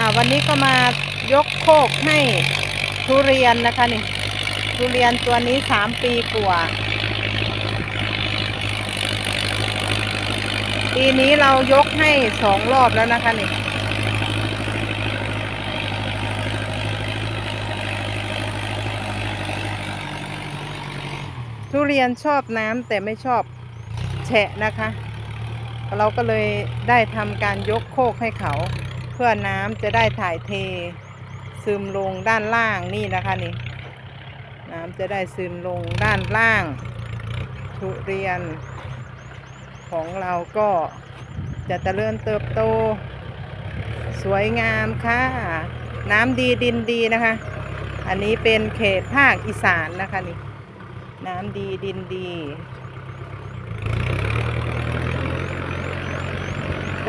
อ่าวันนี้ก็มายกโคกให้ทุเรียนนะคะนี่ทุเรียนตัวนี้สามปีกว่าปีนี้เรายกให้สองรอบแล้วนะคะนี่ทุเรียนชอบน้ำแต่ไม่ชอบแฉะนะคะ เราก็เลยได้ทำการยกโคกให้เขา พื่อน้ำจะได้ถ่ายเท ซึมลงด้านล่างนี่นะคะนี่ น้ำจะได้ซึมลงด้านล่าง ทุเรียน ของเราก็จะเจริญเติบโต สวยงามค่ะ น้ำดีดินดีนะคะ อันนี้เป็นเขตภาคอีสานนะคะนี่ น้ำดีดินดี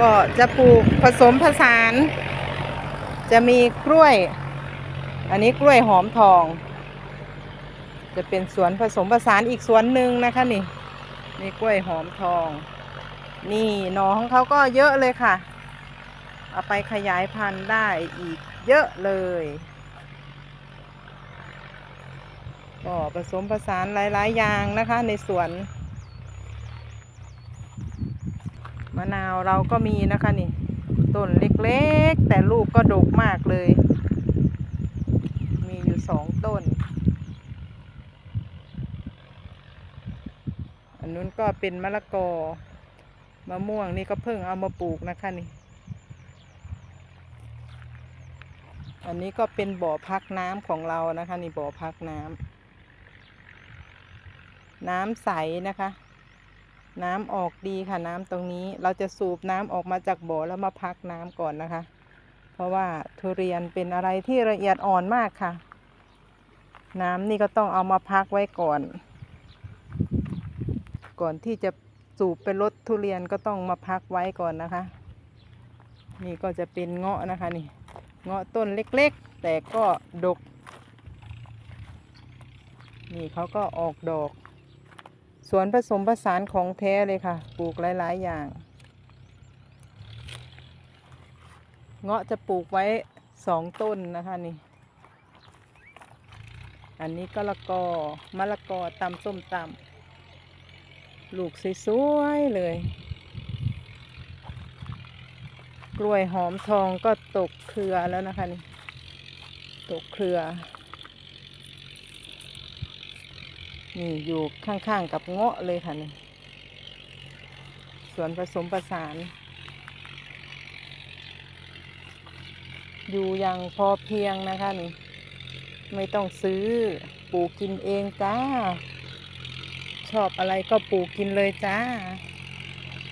ก็จะปลูกผสมผสาน จะมีกล้วย อันนี้กล้วยหอมทอง จะเป็นสวนผสมผสานอีกสวนหนึ่งนะคะนี่มีกล้วยหอมทอง นี่หนอของเขาก็เยอะเลยค่ะ เอาไปขยายพันธุ์ได้อีกเยอะเลยก็ผสมผสานหลาย ๆ อย่างนะคะในสวน มะนาวเราก็มีนะคะนี่ ต้นเล็กๆ แต่ลูกก็ดกมากเลย มีอยู่สองต้น อันนู้นก็เป็นมะละกอ มะม่วงนี่ก็เพิ่งเอามาปลูกนะคะนี่ อันนี้ก็เป็นบ่อพักน้ำของเรานะคะ นี่บ่อพักน้ำน้ำใสนะคะ น้ำออกดีค่ะน้ำตรงนี้เราจะสูบน้ำออกมาจากบ่อแล้วมาพักน้ำก่อนนะคะ เพราะว่าทุเรียนเป็นอะไรที่ละเอียดอ่อนมากค่ะ น้ำนี่ก็ต้องเอามาพักไว้ก่อน ก่อนที่จะสูบเป็นรถทุเรียนก็ต้องมาพักไว้ก่อนนะคะ นี่ก็จะเป็นเงาะนะคะนี่เงาะต้นเล็กๆ แต่ก็ดก นี่เขาก็ออกดอก สวนผสมผสานของแท้เลยค่ะ ปลูกหลาย ๆ อย่าง เงาะจะปลูกไว้สองต้นนะคะนี่ อันนี้ก็ละกอมะละกอตำส้มตำลูกสวยๆเลย กล้วยหอมทองก็ตกเครือแล้วนะคะนี่ ตกเครือ นี่อยู่ข้างๆกับเงาะเลยค่ะนี่สวนผสมประสาน อยู่อย่างพอเพียงนะคะนี่ ไม่ต้องซื้อปลูกกินเองจ้า ชอบอะไรก็ปลูกกินเลยจ้า